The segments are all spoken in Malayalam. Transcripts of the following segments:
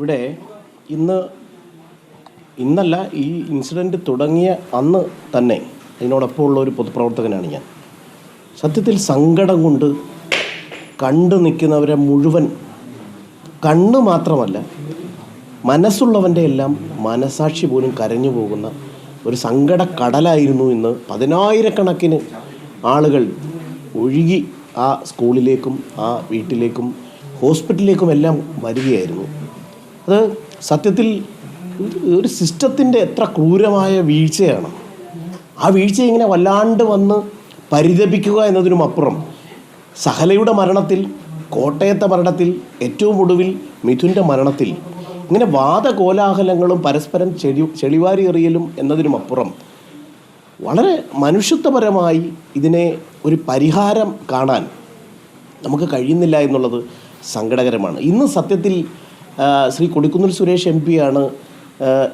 ഇവിടെ ഇന്ന് ഇന്നല്ല ഈ ഇൻസിഡന്റ് തുടങ്ങിയ അന്ന് തന്നെ ഇതിനോടൊപ്പമുള്ള ഒരു പൊതുപ്രവർത്തകനാണ് ഞാൻ. സത്യത്തിൽ സങ്കടം കൊണ്ട് കണ്ടു നിൽക്കുന്നവരെ മുഴുവൻ കണ്ണ് മാത്രമല്ല മനസ്സുള്ളവന്റെ എല്ലാം മനസാക്ഷി പോലും കരഞ്ഞു പോകുന്ന ഒരു സങ്കട കടലായിരുന്നു ഇന്ന്. പതിനായിരക്കണക്കിന് ആളുകൾ ഒഴുകി ആ സ്കൂളിലേക്കും ആ വീട്ടിലേക്കും ഹോസ്പിറ്റലിലേക്കും എല്ലാം വരികയായിരുന്നു. അത് സത്യത്തിൽ ഒരു- സിസ്റ്റത്തിന്റെ എത്ര ക്രൂരമായ വീഴ്ചയാണ്. ആ വീഴ്ച ഇങ്ങനെ വല്ലാണ്ട് വന്ന് പരിതപിക്കുക എന്നതിനും അപ്പുറം സഹലയുടെ മരണത്തിൽ കോട്ടയത്തെ മരണത്തിൽ ഏറ്റവും ഒടുവിൽ മിഥുന്റെ മരണത്തിൽ ഇങ്ങനെ വാദകോലാഹലങ്ങളും പരസ്പരം ചെളി ചെളിവാരി എറിയലും എന്നതിനുമപ്പുറം വളരെ മനുഷ്യത്വപരമായി ഇതിനെ ഒരു പരിഹാരം കാണാൻ നമുക്ക് കഴിയുന്നില്ല എന്നുള്ളത് സങ്കടകരമാണ്. ഇന്ന് സത്യത്തിൽ ശ്രീ കൊടിക്കുന്നിൽ സുരേഷ് എം പിയാണ്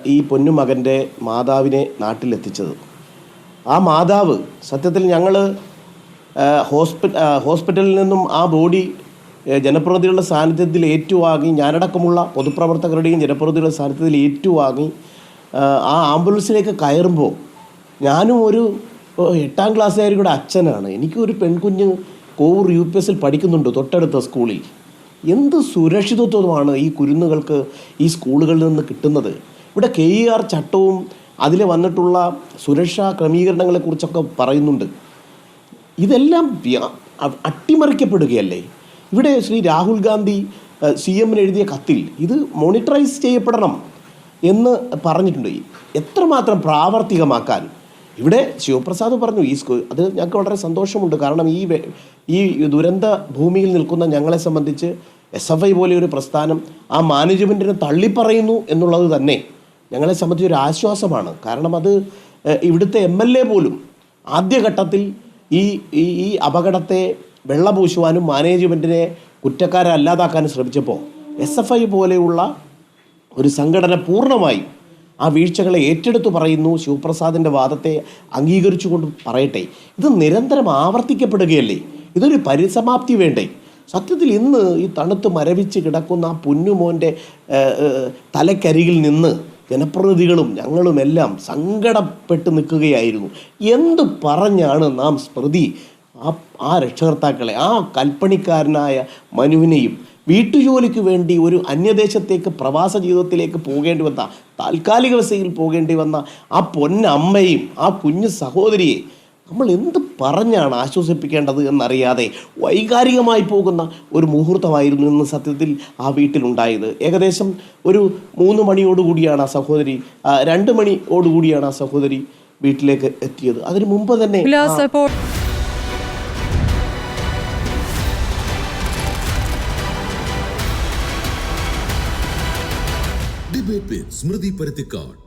ഈ പൊന്നുമകന്റെ മാതാവിനെ നാട്ടിലെത്തിച്ചത്. ആ മാതാവ് സത്യത്തിൽ ഞങ്ങൾ ഹോസ്പി ഹോസ്പിറ്റലിൽ നിന്നും ആ ബോഡി ജനപ്രതിനിധികളുടെ സാന്നിധ്യത്തിൽ ഏറ്റുവാങ്ങി ഞാനടക്കമുള്ള പൊതുപ്രവർത്തകരുടെയും ജനപ്രതിനിധികളുടെ സാന്നിധ്യത്തിൽ ഏറ്റുവാങ്ങി ആ, ആംബുലൻസിലേക്ക് കയറുമ്പോൾ ഞാനും ഒരു എട്ടാം ക്ലാസ്സുകാരിയുടെ അച്ഛനാണ്. എനിക്കൊരു പെൺകുഞ്ഞ് കോവൂർ യു പി എസിൽ പഠിക്കുന്നുണ്ട് തൊട്ടടുത്ത സ്കൂളിൽ. എന്ത് സുരക്ഷിതത്വമാണ് ഈ കുരുന്നുകൾക്ക് ഈ സ്കൂളുകളിൽ നിന്ന് കിട്ടുന്നത്? ഇവിടെ കെ ഇ ആർ ചട്ടവും അതിൽ വന്നിട്ടുള്ള സുരക്ഷാ ക്രമീകരണങ്ങളെക്കുറിച്ചൊക്കെ പറയുന്നുണ്ട്. ഇതെല്ലാം അട്ടിമറിക്കപ്പെടുകയല്ലേ? ഇവിടെ ശ്രീ രാഹുൽ ഗാന്ധി സി എമ്മിന് എഴുതിയ കത്തിൽ ഇത് മോണിറ്ററൈസ് ചെയ്യപ്പെടണം എന്ന് പറഞ്ഞിട്ടുണ്ട്. എത്രമാത്രം പ്രാവർത്തികമാക്കാൻ? ഇവിടെ ശിവപ്രസാദ് പറഞ്ഞു ഈ സ്കൂൾ അത് ഞങ്ങൾക്ക് വളരെ സന്തോഷമുണ്ട്. കാരണം ഈ ഈ ദുരന്ത ഭൂമിയിൽ നിൽക്കുന്ന ഞങ്ങളെ സംബന്ധിച്ച് എസ് എഫ് ഐ പോലെ ഒരു പ്രസ്ഥാനം ആ മാനേജ്മെന്റിനെ തള്ളിപ്പറയുന്നു എന്നുള്ളത് തന്നെ ഞങ്ങളെ സംബന്ധിച്ച് ഒരു ആശ്വാസമാണ്. കാരണം അത് ഇവിടുത്തെ എം എൽ എ പോലും ആദ്യഘട്ടത്തിൽ ഈ ഈ അപകടത്തെ വെള്ളപൂശുവാനും മാനേജ്മെന്റിനെ കുറ്റക്കാരല്ലാതാക്കാനും ശ്രമിച്ചപ്പോൾ എസ് എഫ് ഐ പോലെയുള്ള ഒരു സംഘടന പൂർണമായി ആ വീഴ്ചകളെ ഏറ്റെടുത്തു പറയുന്നു. ശിവപ്രസാദിന്റെ വാദത്തെ അംഗീകരിച്ചുകൊണ്ട് പറയട്ടെ. ഇത് നിരന്തരം ആവർത്തിക്കപ്പെടുകയല്ലേ? ഇതൊരു പരിസമാപ്തി വേണ്ടേ? സത്യത്തിൽ ഇന്ന് ഈ തണുത്ത് മരവിച്ച് കിടക്കുന്ന ആ പുന്നുമോന്റെ തലക്കരികിൽ നിന്ന് ജനപ്രതിനിധികളും ഞങ്ങളുമെല്ലാം സങ്കടപ്പെട്ട് നിൽക്കുകയായിരുന്നു. എന്ത് പറഞ്ഞാണ് നാം സ്മൃതി? ആ ആ രക്ഷകർത്താക്കളെ ആ കൽപ്പണിക്കാരനായ മനുവിനെയും വീട്ടുജോലിക്ക് വേണ്ടി ഒരു അന്യദേശത്തേക്ക് പ്രവാസ ജീവിതത്തിലേക്ക് പോകേണ്ടി വന്ന താൽക്കാലിക വസയിൽ പോകേണ്ടി വന്ന ആ പൊന്നമ്മയും ആ കുഞ്ഞു സഹോദരിയെ നമ്മൾ എന്ത് പറഞ്ഞാണ് ആശ്വസിപ്പിക്കേണ്ടത് എന്നറിയാതെ വൈകാരികമായി പോകുന്ന ഒരു മുഹൂർത്തമായിരുന്നു ഇന്ന് സത്യത്തിൽ ആ വീട്ടിലുണ്ടായത്. ഏകദേശം ഒരു മൂന്ന് മണിയോടുകൂടിയാണ് ആ സഹോദരി രണ്ട് മണിയോടുകൂടിയാണ് ആ സഹോദരി വീട്ടിലേക്ക് എത്തിയത്. അതിനു മുമ്പ് തന്നെ സ്മൃതി പരുത്തിക്കാട്.